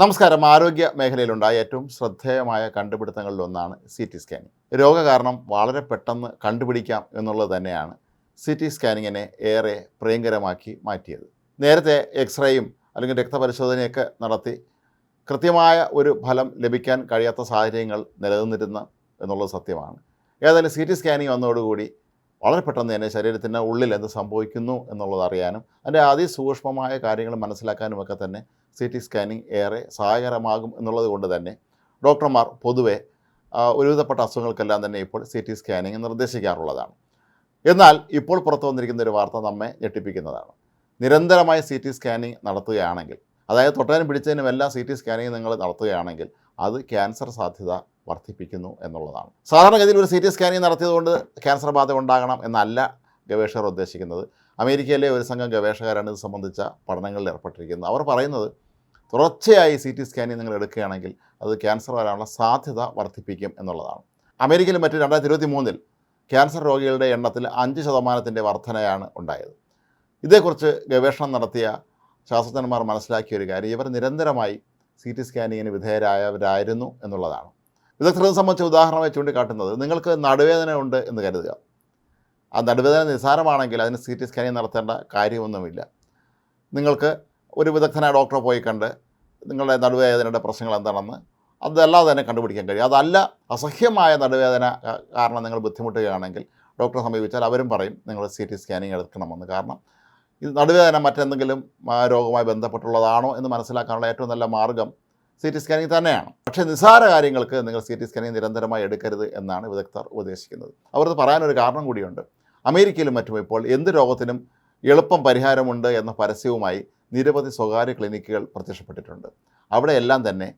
നമസ്കാരം. ആരോഗ്യ മേഖലയിലുണ്ടായ ഏറ്റവും ശ്രദ്ധേയമായ കണ്ടുപിടുത്തങ്ങളിൽ ഒന്നാണ് സി ടി സ്കാനിങ്. രോഗകാരണം വളരെ പെട്ടെന്ന് കണ്ടുപിടിക്കാം എന്നുള്ളത് തന്നെയാണ് സി ടി സ്കാനിങ്ങിനെ ഏറെ പ്രിയങ്കരമാക്കി മാറ്റിയത്. നേരത്തെ എക്സ്റേയും അല്ലെങ്കിൽ രക്തപരിശോധനയൊക്കെ നടത്തി കൃത്യമായ ഒരു ഫലം ലഭിക്കാൻ കഴിയാത്ത സാഹചര്യങ്ങൾ നിലനിന്നിരുന്ന എന്നുള്ളത് സത്യമാണ്. ഏതായാലും സി ടി സ്കാനിങ് വന്നതോടുകൂടി വളരെ പെട്ടെന്ന് തന്നെ ശരീരത്തിന്റെ ഉള്ളിൽ എന്ത് സംഭവിക്കുന്നു എന്നുള്ളത് അറിയാനും അതിന്റെ അതിസൂക്ഷ്മമായ കാര്യങ്ങൾ മനസ്സിലാക്കാനും ഒക്കെ തന്നെ സി ടി സ്കാനിങ് ഏറെ സഹായകരമാകും എന്നുള്ളത് കൊണ്ട് തന്നെ ഡോക്ടർമാർ പൊതുവെ ഒരുവിധപ്പെട്ട അസുഖങ്ങൾക്കെല്ലാം തന്നെ ഇപ്പോൾ സി ടി സ്കാനിങ് നിർദ്ദേശിക്കാറുള്ളതാണ്. എന്നാൽ ഇപ്പോൾ പുറത്തു വന്നിരിക്കുന്ന ഒരു വാർത്ത നമ്മെ ഞെട്ടിപ്പിക്കുന്നതാണ്. നിരന്തരമായ സി ടി സ്കാനിങ് നടത്തുകയാണെങ്കിൽ അതായത് തൊട്ടതിനും പിടിച്ചതിനും എല്ലാം സി ടി സ്കാനിങ് നിങ്ങൾ നടത്തുകയാണെങ്കിൽ അത് ക്യാൻസർ സാധ്യത വർദ്ധിപ്പിക്കുന്നു എന്നുള്ളതാണ്. സാധാരണഗതിയിൽ ഒരു സി ടി സ്കാനിങ് നടത്തിയതുകൊണ്ട് ക്യാൻസർ ബാധ ഉണ്ടാകണം എന്നല്ല ഗവേഷകർ ഉദ്ദേശിക്കുന്നത്. അമേരിക്കയിലെ ഒരു സംഘം ഗവേഷകരാണ് ഇത് സംബന്ധിച്ച പഠനങ്ങളിൽ ഏർപ്പെട്ടിരിക്കുന്നത്. അവർ പറയുന്നത് തുടർച്ചയായി സി ടി സ്കാനിങ് നിങ്ങൾ എടുക്കുകയാണെങ്കിൽ അത് ക്യാൻസർ വരാനുള്ള സാധ്യത വർദ്ധിപ്പിക്കും എന്നുള്ളതാണ്. അമേരിക്കയിൽ മറ്റ് രണ്ടായിരത്തി ഇരുപത്തി മൂന്നിൽ ക്യാൻസർ രോഗികളുടെ എണ്ണത്തിൽ അഞ്ച് ശതമാനത്തിന്റെ വർധനയാണ് ഉണ്ടായത്. ഇതേക്കുറിച്ച് ഗവേഷണം നടത്തിയ ശാസ്ത്രജ്ഞന്മാർ മനസ്സിലാക്കിയ ഒരു കാര്യം ഇവർ നിരന്തരമായി സി ടി സ്കാനിങ്ങിന് വിധേയരായവരായിരുന്നു എന്നുള്ളതാണ്. വിദഗ്ധർ ഇത് സംബന്ധിച്ച ഉദാഹരണമായി ചൂണ്ടിക്കാട്ടുന്നത്. നിങ്ങൾക്ക് നടുവേദന ഉണ്ട് എന്ന് കരുതുക. ആ നടുവേദന നിസ്സാരമാണെങ്കിൽ അതിന് സി ടി സ്കാനിങ് നടത്തേണ്ട കാര്യമൊന്നുമില്ല. നിങ്ങൾക്ക് ഒരു വിദഗ്ധനായ ഡോക്ടറെ പോയി കണ്ട് നിങ്ങളുടെ നടുവേദനയുടെ പ്രശ്നങ്ങൾ എന്താണെന്ന് അതല്ലാതെ തന്നെ കണ്ടുപിടിക്കാൻ കഴിയും. അതല്ല അസഹ്യമായ നടുവേദന കാരണം നിങ്ങൾ ബുദ്ധിമുട്ടുകയാണെങ്കിൽ ഡോക്ടറെ സമീപിച്ചാൽ അവരും പറയും നിങ്ങൾ സി ടി സ്കാനിങ് എടുക്കണമെന്ന്. കാരണം ഇത് നടുവേദന മറ്റെന്തെങ്കിലും രോഗവുമായി ബന്ധപ്പെട്ടുള്ളതാണോ എന്ന് മനസ്സിലാക്കാനുള്ള ഏറ്റവും നല്ല മാർഗം സി ടി സ്കാനിങ് തന്നെയാണ്. പക്ഷേ നിസ്സാര കാര്യങ്ങൾക്ക് നിങ്ങൾ സി ടി സ്കാനിങ് നിരന്തരമായി എടുക്കരുത് എന്നാണ് വിദഗ്ധർ ഉപദേശിക്കുന്നത് അവരത് പറയാനൊരു കാരണം കൂടിയുണ്ട്. അമേരിക്കയിലും മറ്റും ഇപ്പോൾ എന്ത് രോഗത്തിനും എളുപ്പം പരിഹാരമുണ്ട് എന്ന പരസ്യവുമായി നിരവധി സ്വകാര്യ ക്ലിനിക്കുകൾ പ്രത്യക്ഷപ്പെട്ടിട്ടുണ്ട്. അവിടെയെല്ലാം തന്നെ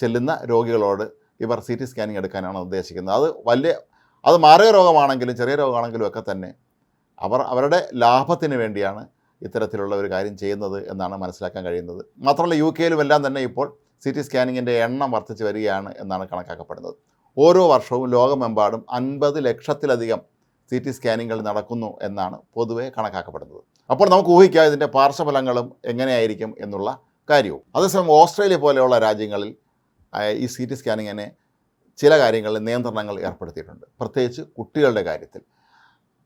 ചെല്ലുന്ന രോഗികളോട് ഇവർ സി ടി സ്കാനിങ് എടുക്കാനാണ് ഉദ്ദേശിക്കുന്നത്. അത് വലിയ അത് മാറിയ രോഗമാണെങ്കിലും ചെറിയ രോഗമാണെങ്കിലും ഒക്കെ തന്നെ അവർ അവരുടെ ലാഭത്തിന് വേണ്ടിയാണ് ഇത്തരത്തിലുള്ള ഒരു കാര്യം ചെയ്യുന്നത് എന്നാണ് മനസ്സിലാക്കാൻ കഴിയുന്നത്. മാത്രമല്ല യു കെയിലും എല്ലാം തന്നെ ഇപ്പോൾ സി ടി സ്കാനിങ്ങിന്റെ എണ്ണം വർദ്ധിച്ചു വരികയാണ് എന്നാണ് കണക്കാക്കപ്പെടുന്നത്. ഓരോ വർഷവും ലോകമെമ്പാടും അൻപത് ലക്ഷത്തിലധികം സി ടി സ്കാനിങ്ങുകൾ നടക്കുന്നു എന്നാണ് പൊതുവെ കണക്കാക്കപ്പെടുന്നത്. അപ്പോൾ നമുക്ക് ഊഹിക്കാം ഇതിന്റെ പാർശ്വഫലങ്ങളും എങ്ങനെയായിരിക്കും എന്നുള്ള കാര്യവും. അതേസമയം ഓസ്ട്രേലിയ പോലെയുള്ള രാജ്യങ്ങളിൽ ഈ സി ടി സ്കാനിങ്ങിനെ ചില കാര്യങ്ങളിൽ നിയന്ത്രണങ്ങൾ ഏർപ്പെടുത്തിയിട്ടുണ്ട്. പ്രത്യേകിച്ച് കുട്ടികളുടെ കാര്യത്തിൽ.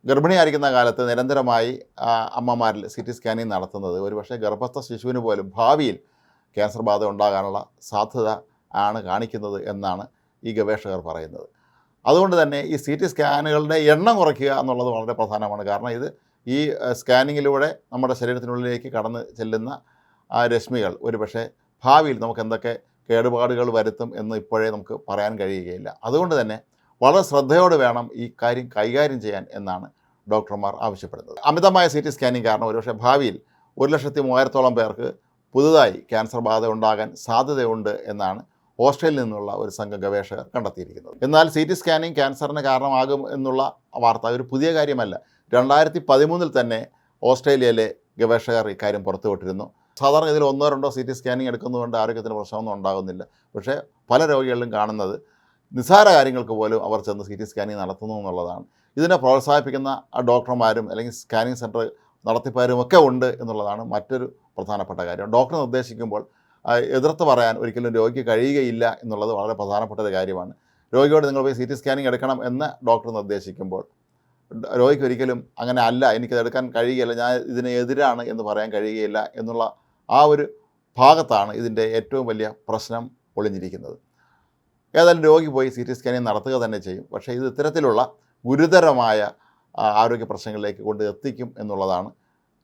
ഗർഭിണിയായിരിക്കുന്ന കാലത്ത് നിരന്തരമായി അമ്മമാരിൽ സി ടി സ്കാനിങ് നടത്തുന്നത് ഒരുപക്ഷെ ഗർഭസ്ഥ ശിശുവിന് പോലും ഭാവിയിൽ ക്യാൻസർ ബാധ ഉണ്ടാകാനുള്ള സാധ്യത ആണ് കാണിക്കുന്നത് എന്നാണ് ഈ ഗവേഷകർ പറയുന്നത്. അതുകൊണ്ട് തന്നെ ഈ സി ടി സ്കാനുകളുടെ എണ്ണം കുറയ്ക്കുക എന്നുള്ളത് വളരെ പ്രധാനമാണ്. കാരണം ഇത് ഈ സ്കാനിങ്ങിലൂടെ നമ്മുടെ ശരീരത്തിനുള്ളിലേക്ക് കടന്ന് ചെല്ലുന്ന ആ രശ്മികൾ ഒരുപക്ഷെ ഭാവിയിൽ നമുക്ക് എന്തൊക്കെ കേടുപാടുകൾ വരുത്തും എന്ന് ഇപ്പോഴേ നമുക്ക് പറയാൻ കഴിയുകയില്ല. അതുകൊണ്ട് തന്നെ വളരെ ശ്രദ്ധയോടെ വേണം ഈ കാര്യം കൈകാര്യം ചെയ്യാൻ എന്നാണ് ഡോക്ടർമാർ ആവശ്യപ്പെടുന്നത്. അമിതമായ സി ടി സ്കാനിങ് കാരണം ഒരുപക്ഷെ ഭാവിയിൽ ഒരു ലക്ഷത്തി മൂവായിരത്തോളം പേർക്ക് പുതുതായി ക്യാൻസർ ബാധ ഉണ്ടാകാൻ സാധ്യതയുണ്ട് എന്നാണ് ഓസ്ട്രേലിയയിൽ നിന്നുള്ള ഒരു സംഘം ഗവേഷകർ കണ്ടെത്തിയിരിക്കുന്നത്. എന്നാൽ സി ടി സ്കാനിങ് ക്യാൻസറിന് കാരണമാകും എന്നുള്ള വാർത്ത ഒരു പുതിയ കാര്യമല്ല. രണ്ടായിരത്തി പതിമൂന്നിൽ തന്നെ ഓസ്ട്രേലിയയിലെ ഗവേഷകർ ഇക്കാര്യം പുറത്തുവിട്ടിരുന്നു. സാധാരണ ഇതിൽ ഒന്നോ രണ്ടോ സി ടി സ്കാനിങ് എടുക്കുന്നതുകൊണ്ട് ആരോഗ്യത്തിന് പ്രശ്നമൊന്നും ഉണ്ടാകുന്നില്ല. പക്ഷേ പല രോഗികളിലും കാണുന്നത് നിസ്സാര കാര്യങ്ങൾക്ക് പോലും അവർ ചെന്ന് സി ടി സ്കാനിങ് നടത്തുന്നു എന്നുള്ളതാണ്. ഇതിനെ പ്രോത്സാഹിപ്പിക്കുന്ന ഡോക്ടർമാരും അല്ലെങ്കിൽ സ്കാനിങ് സെന്റർ നടത്തിപ്പുകാരും ഒക്കെ ഉണ്ട് എന്നുള്ളതാണ് മറ്റൊരു പ്രധാനപ്പെട്ട കാര്യം. ഡോക്ടർ നിർദ്ദേശിക്കുമ്പോൾ എതിർത്ത് പറയാൻ ഒരിക്കലും രോഗിക്ക് കഴിയുകയില്ല എന്നുള്ളത് വളരെ പ്രധാനപ്പെട്ട ഒരു കാര്യമാണ്. രോഗിയോട് നിങ്ങൾ പോയി സി ടി സ്കാനിങ് എടുക്കണം എന്ന് ഡോക്ടർ നിർദ്ദേശിക്കുമ്പോൾ രോഗിക്ക് ഒരിക്കലും അങ്ങനെ അല്ല എനിക്കത് എടുക്കാൻ കഴിയുകയില്ല ഞാൻ ഇതിനെതിരാണ് എന്ന് പറയാൻ കഴിയുകയില്ല എന്നുള്ള ആ ഒരു ഭാഗത്താണ് ഇതിന്റെ ഏറ്റവും വലിയ പ്രശ്നം ഒളിഞ്ഞിരിക്കുന്നത്. ഏതായാലും രോഗി പോയി സി ടി സ്കാനിങ് നടത്തുക തന്നെ ചെയ്യും. പക്ഷേ ഇത് ഇത്തരത്തിലുള്ള ഗുരുതരമായ ആരോഗ്യ പ്രശ്നങ്ങളിലേക്ക് കൊണ്ട് എത്തിക്കും എന്നുള്ളതാണ്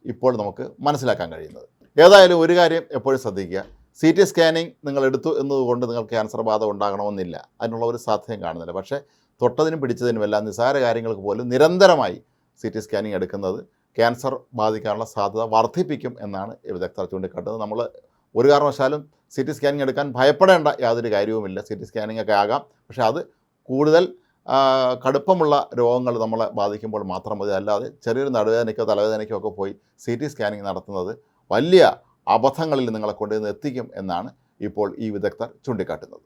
ഇപ്പോൾ നമുക്ക് മനസ്സിലാക്കാൻ കഴിയുന്നത്. ഏതായാലും ഒരു കാര്യം എപ്പോഴും ശ്രദ്ധിക്കുക. സി ടി സ്കാനിങ് നിങ്ങൾ എടുത്തു എന്നതുകൊണ്ട് നിങ്ങൾക്ക് ക്യാൻസർ ബാധ ഉണ്ടാകണമെന്നില്ല. അതിനുള്ള ഒരു സാധ്യതയും കാണുന്നില്ല. പക്ഷേ തൊട്ടതിനും പിടിച്ചതിനും എല്ലാം നിസ്സാര കാര്യങ്ങൾക്ക് പോലും നിരന്തരമായി സി ടി സ്കാനിങ് എടുക്കുന്നത് ക്യാൻസർ ബാധിക്കാനുള്ള സാധ്യത വർദ്ധിപ്പിക്കും എന്നാണ് വിദഗ്ധർ ചൂണ്ടിക്കാട്ടുന്നത്. നമ്മൾ ഒരു കാരണവശാലും സി ടി സ്കാനിങ് എടുക്കാൻ ഭയപ്പെടേണ്ട യാതൊരു കാര്യവുമില്ല. സി ടി സ്കാനിങ് ഒക്കെ ആകാം. പക്ഷേ അത് കൂടുതൽ കടുപ്പമുള്ള രോഗങ്ങൾ നമ്മളെ ബാധിക്കുമ്പോൾ മാത്രം മതി. അല്ലാതെ ചെറിയൊരു നടുവേദനയ്ക്കോ തലവേദനയ്ക്കോ ഒക്കെ പോയി സി ടി സ്കാനിങ് നടത്തുന്നത് വലിയ അബദ്ധങ്ങളിൽ നിങ്ങളെ കൊണ്ടുവന്ന് എത്തിക്കും എന്നാണ് ഇപ്പോൾ ഈ വിദഗ്ധർ ചൂണ്ടിക്കാട്ടുന്നത്.